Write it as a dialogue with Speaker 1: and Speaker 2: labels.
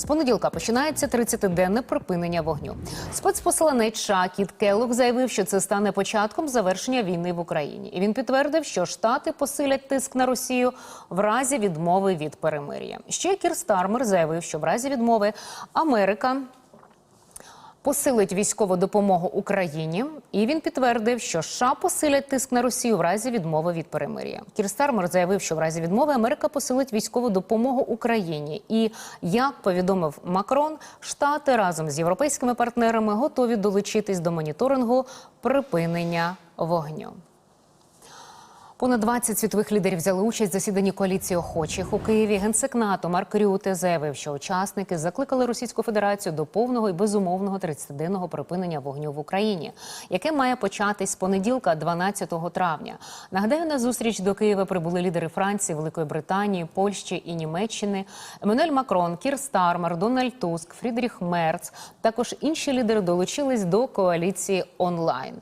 Speaker 1: З понеділка починається 30-денне припинення вогню. Спецпосланець США Кіт Келлог заявив, що це стане початком завершення війни в Україні. І він підтвердив, що Штати посилять тиск на Росію в разі відмови від перемир'я. Ще Кір Стармер заявив, що в разі відмови Америка посилить військову допомогу Україні, і він підтвердив, що США посилять тиск на Росію в разі відмови від перемир'я. Кір Стармер заявив, що в разі відмови Америка посилить військову допомогу Україні. І як повідомив Макрон, штати разом з європейськими партнерами готові долучитись до моніторингу припинення вогню. Понад 20 світових лідерів взяли участь в засіданні коаліції охочих у Києві. Генсек НАТО Марк Рюте заявив, що учасники закликали Російську Федерацію до повного і безумовного 30-денного припинення вогню в Україні, яке має початись з понеділка, 12 травня. Нагадаю, на зустріч до Києва прибули лідери Франції, Великої Британії, Польщі і Німеччини. Еммануель Макрон, Кір Стармер, Дональд Туск, Фрідріх Мерц. Також інші лідери долучились до коаліції онлайн.